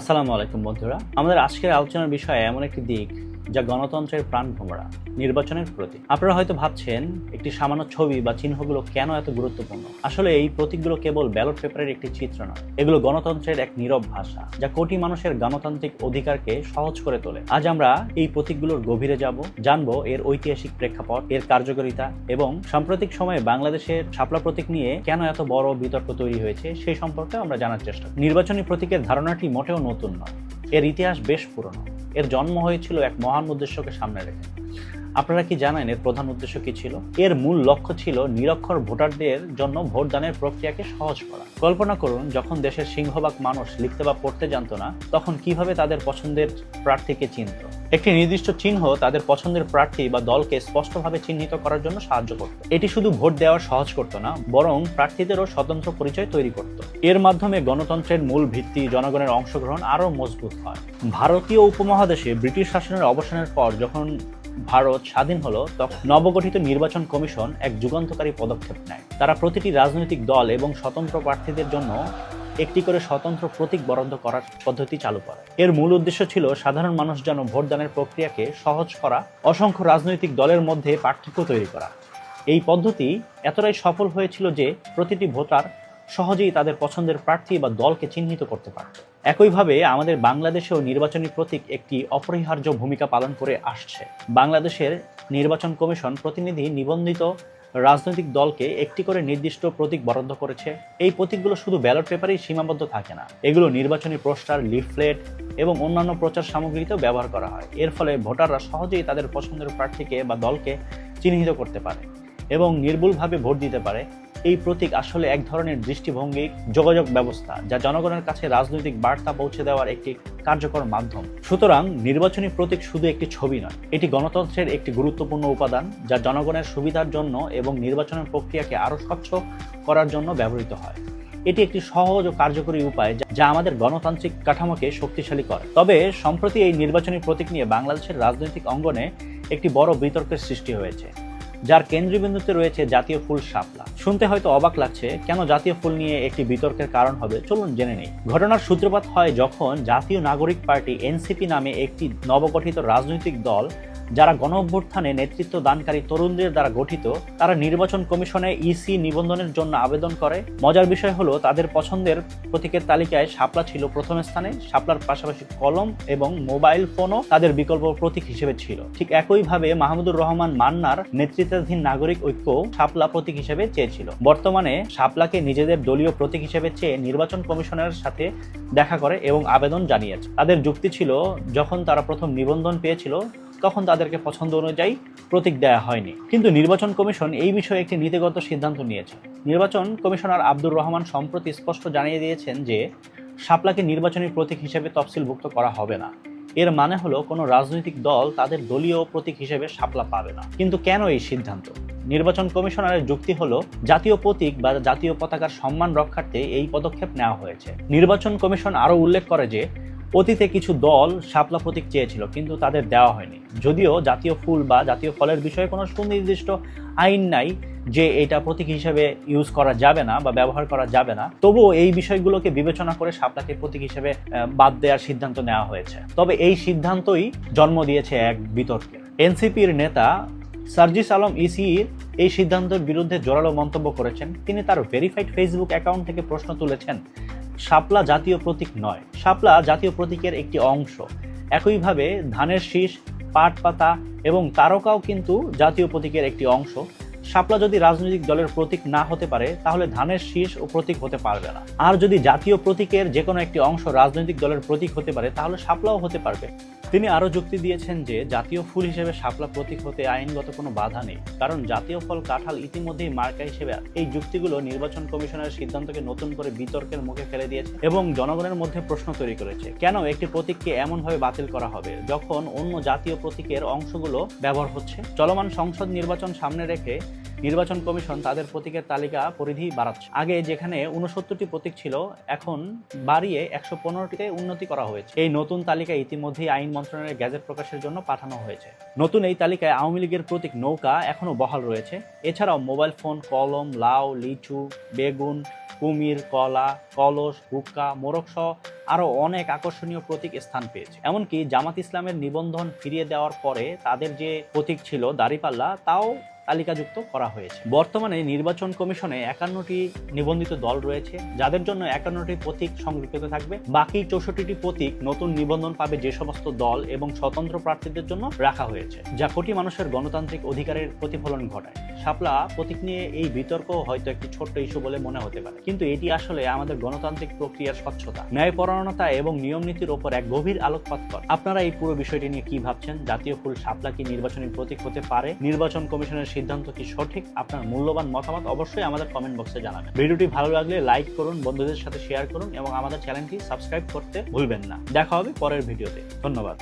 আসসালামু আলাইকুম বন্ধুরা। আমাদের আজকের আলোচনার বিষয় এমন একটি দিক যা গণতন্ত্রের প্রাণ ভোমরা, নির্বাচনের প্রতীক। আপনারা হয়তো ভাবছেন, একটি সামান্য ছবি বা চিহ্নগুলো কেন এত গুরুত্বপূর্ণ? আসলে এই প্রতীকগুলো কেবল ব্যালট পেপারের একটি চিত্র নয়। এগুলো গণতন্ত্রের এক নীরব ভাষা, যা কোটি মানুষের গণতান্ত্রিক অধিকারকে সহজ করে তোলে। আজ আমরা এই প্রতীকগুলোর গভীরে যাব, জানব এর ঐতিহাসিক প্রেক্ষাপট, এর কার্যকারিতা এবং সাম্প্রতিক সময়ে বাংলাদেশের শাপলা প্রতীক নিয়ে কেন এত বড় বিতর্ক তৈরি হয়েছে সেই সম্পর্কে আমরা জানার চেষ্টা। নির্বাচনী প্রতীকের ধারণাটি মোটেও নতুন নয়, এর ইতিহাস বেশ পুরনো। এর জন্ম হয়েছিল এক মহান উদ্দেশ্যকে সামনে রেখে। আপনারা কি জানেন এর প্রধান উদ্দেশ্য কি ছিল? এর মূল লক্ষ্য ছিল নিরক্ষর ভোটারদের জন্য ভোটদানের প্রক্রিয়াকে সহজ করা। কল্পনা করুন, যখন দেশের সিংহভাগ মানুষ লিখতে বা পড়তে জানতো না, তখন কীভাবে তাদের পছন্দের প্রার্থীকে চিনত একটি নির্দিষ্ট চিহ্ন তাদের পছন্দের প্রার্থী বা দলকে স্পষ্টভাবে চিহ্নিত করার জন্য সাহায্য করত। এটি শুধু ভোট দেওয়া সহজ করত না, বরং প্রার্থীদেরও স্বতন্ত্র পরিচয় তৈরি করত। এর মাধ্যমে গণতন্ত্রের মূল ভিত্তি জনগণের অংশগ্রহণ আরও মজবুত হয়। ভারতীয় উপমহাদেশে ব্রিটিশ শাসনের অবসানের পর যখন ভারত স্বাধীন হলো তখন নবগঠিত নির্বাচন কমিশন এক যুগান্তকারী পদক্ষেপ নেয়। তারা প্রতিটি রাজনৈতিক দল এবং স্বতন্ত্র প্রার্থীদের জন্য একটি করে স্বতন্ত্র প্রতীক বরাদ্দ করার পদ্ধতি চালু করে। এর মূল উদ্দেশ্য ছিল সাধারণ মানুষ যেন ভোটদানের প্রক্রিয়াকে সহজ করা, অসংখ্য রাজনৈতিক দলের মধ্যে পার্থক্য তৈরি করা। এই পদ্ধতি এতটাই সফল হয়েছিল যে প্রতিটি ভোটার সহজেই তাদের পছন্দের প্রার্থী বা দলকে চিহ্নিত করতে পারত। একইভাবে আমাদের বাংলাদেশেও নির্বাচনী প্রতীক একটি অপরিহার্য ভূমিকা পালন করে আসছে। বাংলাদেশের নির্বাচন কমিশন প্রতিনিধি নিবন্ধিত রাজনৈতিক দলকে একটি করে নির্দিষ্ট প্রতীক বরাদ্দ করেছে। এই প্রতীকগুলো শুধু ব্যালট পেপারেই সীমাবদ্ধ থাকে না। এগুলো নির্বাচনী পোস্টার, লিফলেট এবং অন্যান্য প্রচার সামগ্রীতেও ব্যবহার করা হয়। এর ফলে ভোটাররা সহজেই তাদের পছন্দের প্রার্থীকে বা দলকে চিহ্নিত করতে পারে। এবং নির্ভুলভাবে ভোট দিতে পারে, এই প্রতীক আসলে এক ধরনের দৃষ্টিভঙ্গি, যোগাযোগ ব্যবস্থা, যা জনগণের কাছে রাজনৈতিক বার্তা পৌঁছে দেওয়ার একটি কার্যকর মাধ্যম। সুতরাং নির্বাচনী প্রতীক শুধু একটি ছবি নয়, এটি গণতন্ত্রের একটি গুরুত্বপূর্ণ উপাদান, যা জনগণের সুবিধার জন্য এবং নির্বাচনের প্রক্রিয়াকে আরও স্বচ্ছ করার জন্য ব্যবহৃত হয়। এটি একটি সহজ ও কার্যকরী উপায়, যা- আমাদের গণতান্ত্রিক কাঠামোকে শক্তিশালী করে। তবে সম্প্রতি এই নির্বাচনী প্রতীক নিয়ে বাংলাদেশের রাজনৈতিক অঙ্গনে একটি বড় বিতর্কের সৃষ্টি হয়েছে। যার কেন্দ্রবিন্দুতে রয়েছে জাতীয় ফুল শাপলা। শুনতে হয়তো অবাক লাগছে, কেন জাতীয় ফুল নিয়ে একটি বিতর্কের কারণ হবে? চলুন জেনে নেই। ঘটনার সূত্রপাত হয় যখন জাতীয় নাগরিক পার্টি এনসিপি নামে একটি নবগঠিত রাজনৈতিক দল যারা গণ অভ্যুত্থানে নেতৃত্ব দানকারী তরুণদের দ্বারা গঠিত, তারা নির্বাচন কমিশনে ইসি নিবন্ধনের জন্য আবেদন করে। মজার বিষয় হলো, তাদের পছন্দের প্রতীকের তালিকায় শাপলা ছিল প্রথম স্থানে, শাপলার পাশাপাশি কলম এবং মোবাইল ফোনও তাদের বিকল্প প্রতীক হিসেবে ছিল। ঠিক একইভাবে মাহমুদুর রহমান মান্নার নেতৃত্বাধীন নাগরিক ঐক্য শাপলা প্রতীক হিসেবে চেয়েছিল। বর্তমানে শাপলাকে নিজেদের দলীয় প্রতীক হিসেবে চেয়ে নির্বাচন কমিশনের সাথে দেখা করে এবং আবেদন জানিয়েছে। তাদের যুক্তি ছিল, যখন তারা প্রথম নিবন্ধন পেয়েছিল তখন তাদেরকে পছন্দ অনুযায়ী প্রতীক দেওয়া হয়নি। কিন্তু নির্বাচন কমিশন এই বিষয়ে একটি নীতিগত সিদ্ধান্ত নিয়েছে। নির্বাচন কমিশনার আব্দুর রহমান সম্প্রতি স্পষ্ট জানিয়ে দিয়েছেন যে শাপলাকে নির্বাচনী প্রতীক হিসেবে তফসিলভুক্ত করা হবে না। এর মানে হলো, কোনো রাজনৈতিক দল তাদের দলীয় প্রতীক হিসেবে শাপলা পাবে না। কিন্তু কেন এই সিদ্ধান্ত? নির্বাচন কমিশনারের যুক্তি হলো, জাতীয় প্রতীক বা জাতীয় পতাকার সম্মান রক্ষার্থে এই পদক্ষেপ নেওয়া হয়েছে। নির্বাচন কমিশন আরও উল্লেখ করে যে অতীতে কিছু দল শাপলা প্রতীক চেয়েছিল, কিন্তু তাদের দেওয়া হয়নি। যদিও জাতীয় ফুল বা জাতীয় ফলের বিষয়ে কোনো সুনির্দিষ্ট আইন নাই যে এটা প্রতীক হিসেবে ইউজ করা যাবে না বা ব্যবহার করা যাবে না। তবুও এই বিষয়গুলোকে বিবেচনা করে শাপলাকে প্রতীক হিসেবে বাদ দেওয়ার সিদ্ধান্ত নেওয়া হয়েছে। তবে এই সিদ্ধান্তই জন্ম দিয়েছে এক বিতর্কে। এনসিপির নেতা সার্জিস আলম ইসির এই সিদ্ধান্তের বিরুদ্ধে জোরালো মন্তব্য করেছেন। তিনি তার ভেরিফাইড ফেসবুক অ্যাকাউন্ট থেকে প্রশ্ন তুলেছেন শাপলা জাতীয় প্রতীক নয়। শাপলা জাতীয় প্রতীকের একটি অংশ। একইভাবে ধানের শীষ, পাট পাতা এবং তারকাও কিন্তু জাতীয় প্রতীকের একটি অংশ। শাপলা যদি রাজনৈতিক দলের প্রতীক না হতে পারে, তাহলে ধানের শীষ ও প্রতীক হতে পারবে না। আর যদি জাতীয় প্রতীকের যে কোনো একটি অংশ রাজনৈতিক দলের প্রতীক হতে পারে, তাহলে শাপলাও হতে পারবে। তিনি আরও যুক্তি দিয়েছেন যে, জাতীয় ফুল হিসেবে শাপলা প্রতীক হতে আইনগত কোনো বাধা নেই, কারণ জাতীয় ফল কাঁঠাল ইতিমধ্যেই মার্কা হিসেবে এই যুক্তিগুলো নির্বাচন কমিশনের সিদ্ধান্তকে নতুন করে বিতর্কের মুখে ফেলে দিয়েছে এবং জনগণের মধ্যে প্রশ্ন তৈরি করেছে, কেন একটি প্রতীককে এমনভাবে বাতিল করা হবে যখন অন্য জাতীয় প্রতীকের অংশগুলো ব্যবহার হচ্ছে? চলমান সংসদ নির্বাচন সামনে রেখে নির্বাচন কমিশন তাদের প্রতীকের তালিকা পরিধি বাড়াচ্ছে। আগে যেখানে উনসত্তরটি প্রতীক ছিল, এখন বাড়িয়ে একশো পনেরোটিতে উন্নতি করা হয়েছে। এই নতুন তালিকা ইতিমধ্যেই আইন মন্ত্রণালয়ের গ্যাজেট প্রকাশের জন্য পাঠানো হয়েছে। নতুন এই তালিকায় আওয়ামী লীগের প্রতীক নৌকা এখনও বহাল রয়েছে। এছাড়াও মোবাইল ফোন, কলম, লাউ, লিচু, বেগুন, কুমির, কলা, কলস, হুক্কা, মোরগ সহ আরও অনেক আকর্ষণীয় প্রতীক স্থান পেয়েছে। এমনকি জামাত ইসলামের নিবন্ধন ফিরিয়ে দেওয়ার পরে তাদের যে প্রতীক ছিল দাড়িপাল্লা, তাও তালিকাযুক্ত করা হয়েছে। বর্তমানে নির্বাচন কমিশনে একান্নটি নিবন্ধিত দল রয়েছে, যাদের জন্য একান্নটি প্রতীক সংরক্ষিত থাকবে। বাকি চৌষট্টিটি প্রতীক নতুন নিবন্ধন পাবে যে সমস্ত দল এবং স্বতন্ত্র প্রার্থীদের জন্য রাখা হয়েছে, যা কোটি মানুষের গণতান্ত্রিক অধিকারের প্রতিফলন ঘটায়। শাপলা, প্রতীক নিয়ে এই বিতর্ক হয়তো একটি ছোট্ট ইস্যু বলে মনে হতে পারে, কিন্তু এটি আসলে আমাদের গণতান্ত্রিক প্রক্রিয়ার স্বচ্ছতা, ন্যায়পরায়ণতা এবং নিয়ম নীতির ওপর এক গভীর আলোকপাত করে। আপনারা এই পুরো বিষয়টি নিয়ে কি ভাবছেন? জাতীয় ফুল শাপলা কি নির্বাচনী প্রতীক হতে পারে? নির্বাচন কমিশনের সিদ্ধান্ত কি সঠিক? আপনার মূল্যবান মতামত অবশ্যই আমাদের কমেন্ট বক্সে জানাবেন। ভিডিওটি ভালো লাগলে লাইক করুন, বন্ধুদের সাথে শেয়ার করুন এবং আমাদের চ্যানেলটি সাবস্ক্রাইব করতে ভুলবেন না। দেখা হবে পরের ভিডিওতে। ধন্যবাদ।